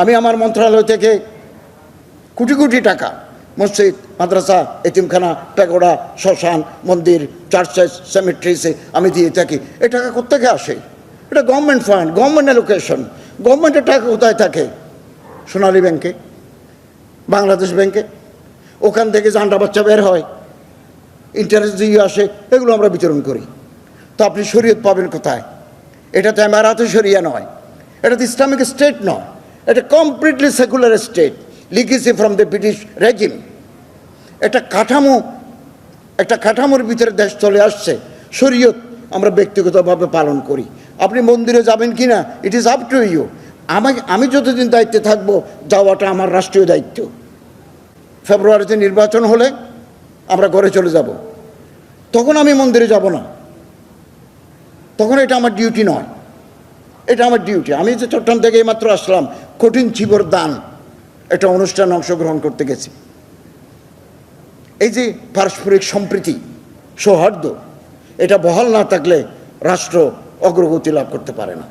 আমি আমার মন্ত্রণালয় থেকে কোটি কোটি টাকা, মসজিদ, মাদ্রাসা, এতিমখানা, প্যাগোড়া, শ্মশান, মন্দির চার্চেস সেমেট্রিসে আমি দিয়ে থাকি। এই টাকা কোথেকে আসে? এটা গভর্নমেন্ট ফান্ড গভর্নমেন্ট অ্যালোকেশন গভর্নমেন্টের টাকা কোথায় থাকে? সোনালী ব্যাংকে বাংলাদেশ ব্যাংকে ওখান থেকে জান্ডা বাচ্চা বের হয়। ইন্টারেস্ট দিয়ে আসে, এগুলো আমরা বিতরণ করি। তো আপনি শরীয়ত পাবেন কোথায়? এটা তো এমারাতে শরিয়া নয়। এটা তো ইসলামিক স্টেট নয়। এটা completely secular state legacy from the British regime একটা কাঠামো, একটা কাঠামোর ভিতরে দেশ চলে আসছে। শরীয়ত আমরা ব্যক্তিগতভাবে পালন করি। আপনি মন্দিরে যাবেন কি না it is up to you আমাকে, আমি যতদিন দায়িত্বে থাকব, যাওয়াটা আমার রাষ্ট্রীয় দায়িত্ব। ফেব্রুয়ারিতে নির্বাচন হলে আমরা ঘরে চলে যাব। তখন আমি মন্দিরে যাব না। তখন এটা আমার ডিউটি নয়। এটা আমার ডিউটি আমি যে চট্টগ্রাম থেকে এইমাত্র আসলাম কঠিন চিবর দান একটা অনুষ্ঠানে অংশগ্রহণ করতে গেছি। এই যে পারস্পরিক সম্প্রীতি, সৌহার্দ্য, এটা বহাল না থাকলে রাষ্ট্র অগ্রগতি লাভ করতে পারে না।